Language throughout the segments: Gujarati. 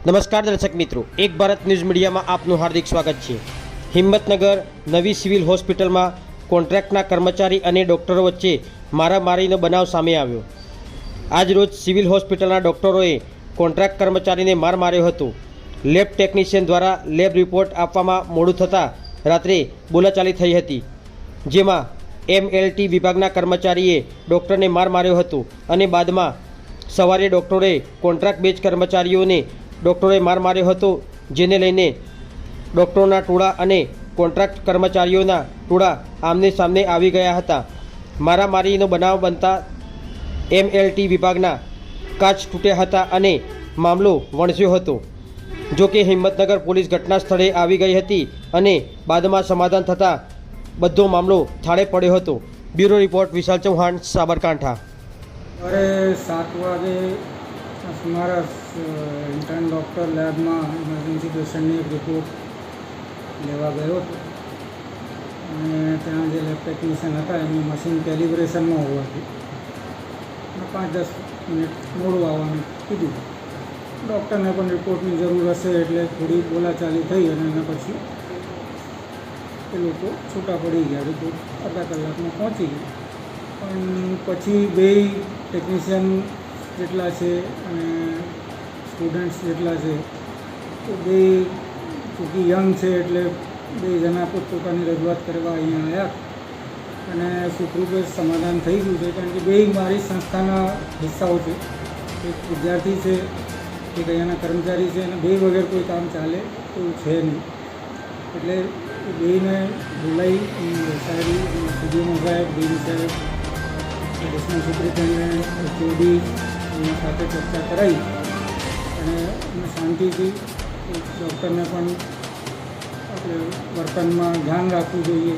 નમસ્કાર દર્શક મિત્રો, એક ભારત ન્યૂઝ મીડિયામાં આપનું હાર્દિક સ્વાગત છે. હિંમતનગર નવી સિવિલ હોસ્પિટલમાં કોન્ટ્રાક્ટના કર્મચારી અને ડૉક્ટરો વચ્ચે મારામારીનો બનાવ સામે આવ્યો. આજ રોજ સિવિલ હોસ્પિટલના ડૉક્ટરોએ કોન્ટ્રાક્ટ કર્મચારીને માર માર્યો હતો. લેબ ટેકનિશિયન દ્વારા લેબ રિપોર્ટ આપવામાં મોડું થતાં રાત્રે બોલાચાલી થઈ હતી, જેમાં એમએલટી વિભાગના કર્મચારીએ ડૉક્ટરને માર માર્યો હતો અને બાદમાં સવારે ડૉક્ટરે કોન્ટ્રાક્ટ બેચ કર્મચારીઓને ડૉક્ટરે માર માર્યો હતો, જેને લઈને ડૉક્ટરોના ટોળા અને કોન્ટ્રાક્ટ કર્મચારીઓના ટોળા આમને સામને આવી ગયા હતા. મારામારીનો બનાવ બનતા એમએલટી વિભાગના કાચ તૂટ્યા હતા અને મામલો વણસ્યો હતો. જો કે હિંમતનગર પોલીસ ઘટના સ્થળે આવી ગઈ હતી અને બાદમાં સમાધાન થતાં બધો મામલો થાળે પડ્યો હતો. Bureau report, Vishal Chauhan, Sabarkantha. અરે સાત વાગે મારા ઇન્ટર્ન ડૉક્ટર લેબમાં ઇમરજન્સી પેશન્ટની એક રિપોર્ટ લેવા ગયો હતો. અને ત્યાં જે લેબ ટેકનિશિયન હતા, એમનું મશીન કેલિબ્રેશનમાં હોવાથી અને પાંચ દસ મિનિટ મોડું આવવાનું કીધું. ડૉક્ટરને પણ રિપોર્ટની જરૂર હશે એટલે થોડી બોલાચાલી થઈ અને એના પછી એ લોકો છૂટા પડી ગયા. રિપોર્ટ અડધા કલાકમાં પહોંચી ગયા. પણ પછી બે ટેકનિશિયન જેટલા છે અને સ્ટુડન્ટ્સ જેટલા છે, તો બે ચૂંકી યંગ છે એટલે બે જણા પોતપોતાની રજૂઆત કરવા અહીંયા આવ્યા અને સુખરૂપે સમાધાન થઈ ગયું છે, કારણ કે બે મારી સંસ્થાના હિસ્સાઓ છે. એક વિદ્યાર્થી છે, એક અહીંયાના કર્મચારી છે અને બે વગર કોઈ કામ ચાલે એવું છે નહીં. એટલે બેને બોલાવી સાહેબ સીડીઓ સાહેબ ડીન સાહેબ એડિશનલ સુપ્રિન્ટેન્ડન્ટ એની સાથે ચર્ચા કરાવી અને શાંતિથી ડૉક્ટરને પણ આપણે વર્તનમાં ધ્યાન રાખવું જોઈએ.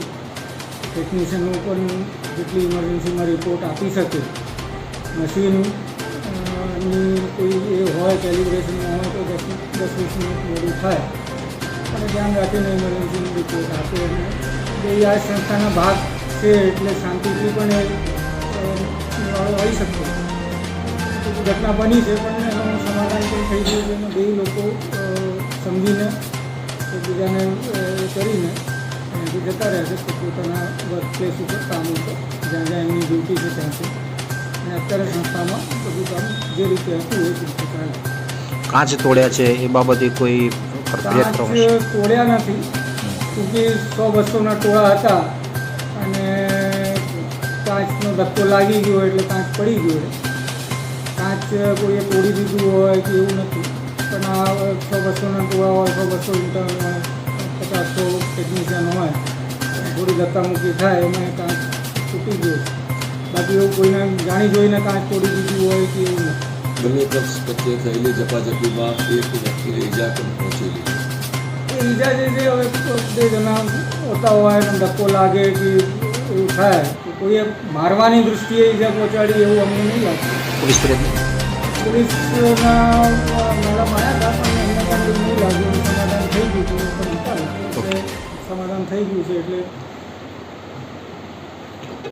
ટેકનિશિયનનું પણ જેટલી ઇમરજન્સીમાં રિપોર્ટ આપી શકે મશીન કોઈ એ હોય કેલિબ્રેશનમાં હોય, તો દસ દસ વીસ મિનિટ મોડું થાય. અને ધ્યાન રાખીને ઇમરજન્સીની રિપોર્ટ આપે અને એ આ સંસ્થાના ભાગ છે એટલે શાંતિથી પણ એ આવી શકતો ઘટના બની છે, પણ સમાધાન પણ થઈ ગયું છે અને બે લોકો સમજીને એકબીજાને કરીને જતા રહેશે પોતાના વર્ક પ્લેસ ઉપર કામ ઉપર જ્યાં જ્યાં એમની ડ્યુટી છે ત્યાંથી અને અત્યારે સંસ્થામાં બધું કામ જે રીતે હતું એ રીતે ચાલે. કાચ તોડ્યા છે એ બાબતે કોઈ કાચ તોડ્યા નથી. કે સો બસોના ટોળા હતા અને કાચનો ધક્કો લાગી ગયો એટલે કાચ પડી ગયો. કાચ કોઈએ તોડી દીધું હોય કે એવું નથી. પણ આ સો બસોના ટોળા હોય સો બસો ઇન્ટર્ન હોય પચાસો ટેકનિશિયન હોય થોડી ધક્કામુક્કી થાય એમાં કાચ તૂટી ગયો. છે. બાકી એવું કોઈને જાણી જોઈને કાચ તોડી દીધું હોય કે એવું નથી. બંને પક્ષ વચ્ચે થયેલી ઝપાઝપીમાં એક વ્યક્તિને ઈજા પણ પહોંચેલી છે. ઈજા જે છે હવે બે જણા હોતા હોય ધક્કો લાગે કે એવું થાય. કોઈએ મારવાની દૃષ્ટિએ ઈજા પહોંચાડી એવું અમને નહીં લાગતું પોલીસ ફરિયાદ પોલીસના મેડમ આવ્યા હતા પણ એમને પણ એવું નહીં લાગ્યું. સમાધાન થઈ ગયું હતું સમાધાન થઈ ગયું છે એટલે